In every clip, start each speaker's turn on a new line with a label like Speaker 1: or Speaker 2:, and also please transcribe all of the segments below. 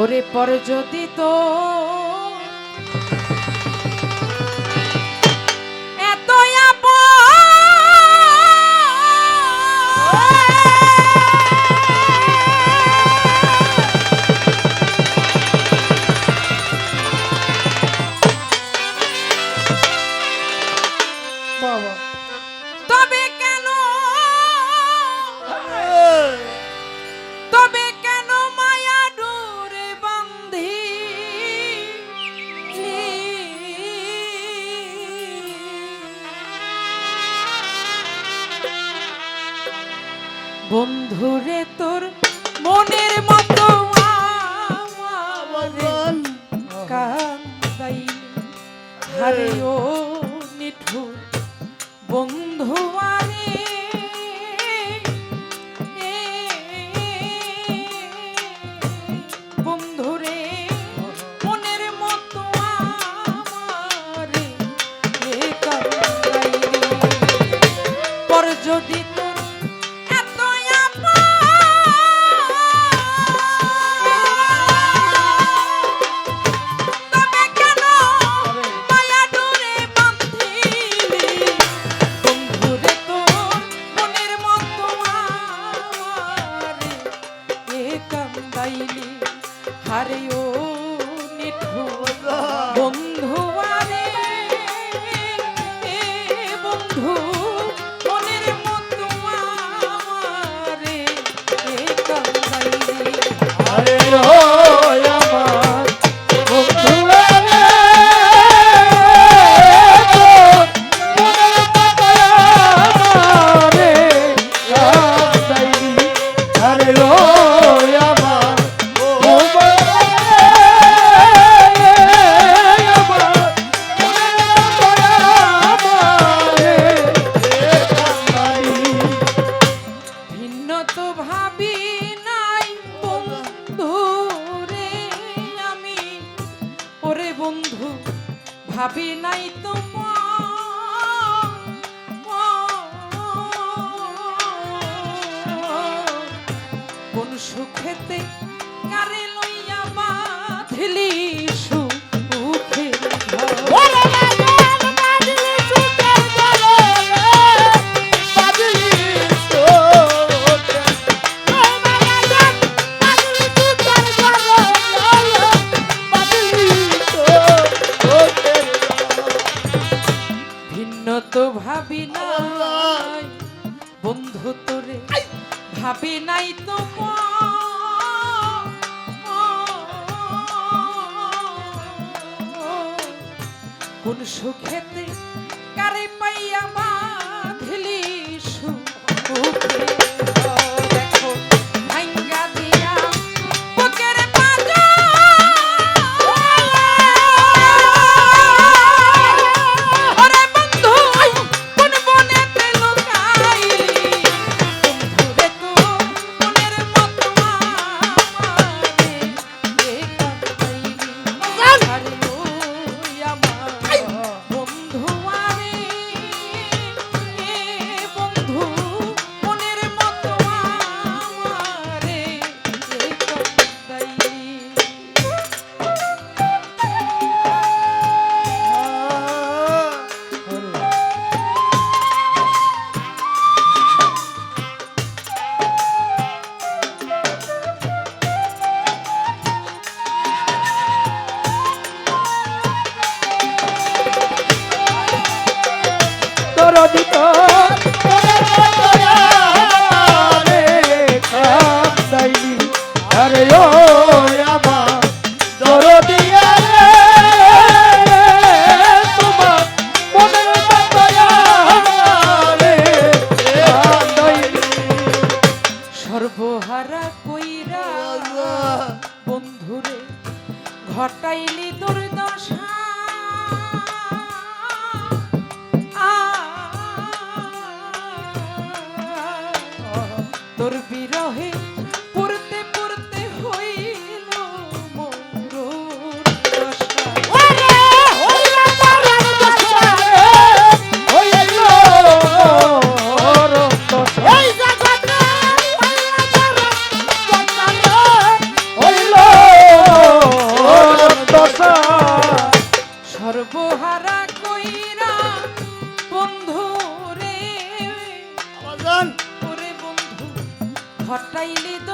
Speaker 1: ওরে পর যদি তো
Speaker 2: বাবা।
Speaker 1: মনের মতো কান
Speaker 2: হারিও
Speaker 1: Hare Yoga. ভাবি নাই। বন্ধু তোরে ভাবি নাই তোমার। কোন সুখেতে তোর বিরহে পড়তে পড়তে হইল
Speaker 2: সর্বহারা
Speaker 1: কইল হটাইলি
Speaker 2: তো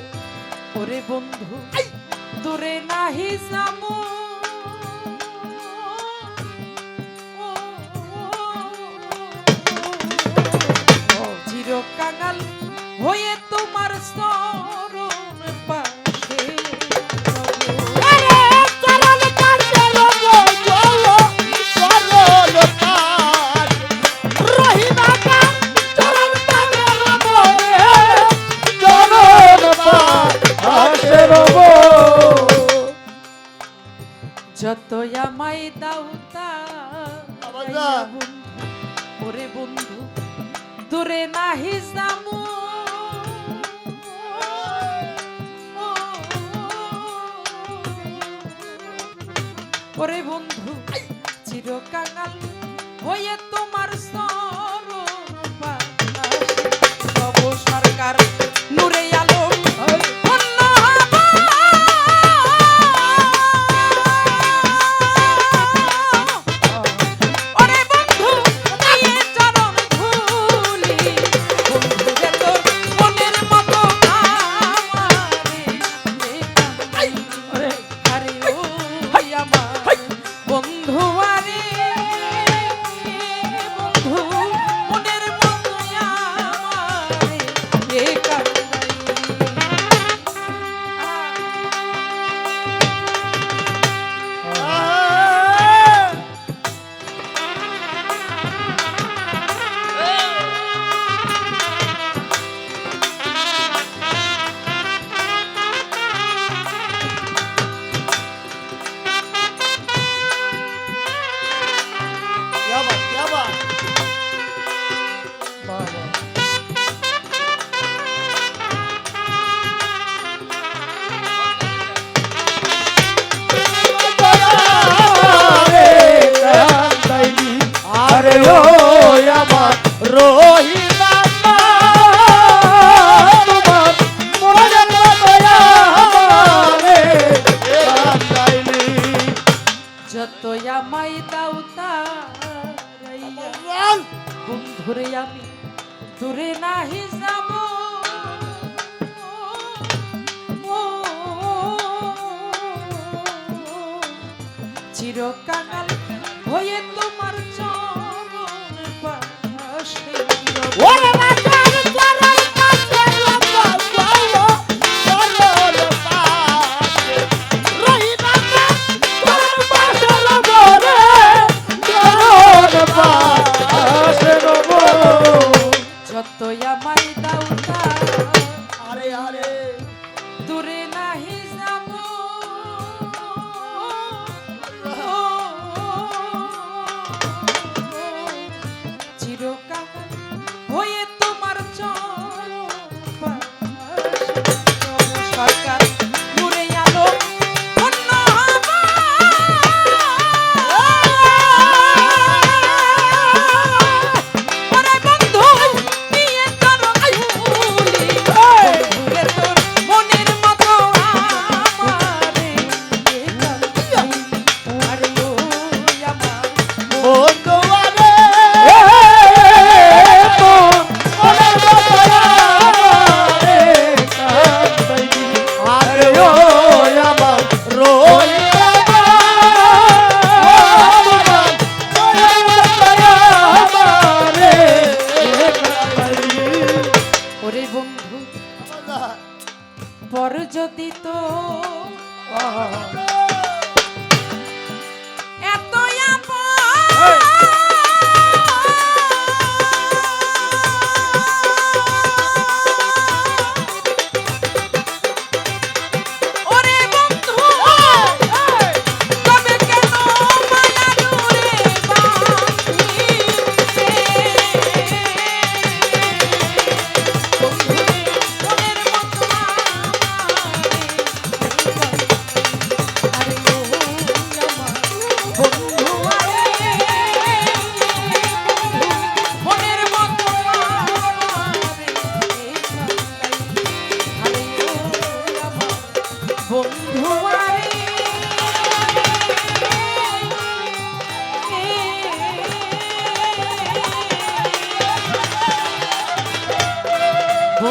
Speaker 1: ওরে বন্ধু দূরে নাহি যাব চিরকাঙাল যত আমায় দাও ওরে বন্ধু দূরে নাহি যামু। ওরে বন্ধু চিরকাঙ্গাল হয়ে তোমার সঙ্গ ধরে আমি দূরে নাহি যাব। চিরকাল হয়ে তোমার
Speaker 2: ওরে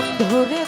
Speaker 1: Don't.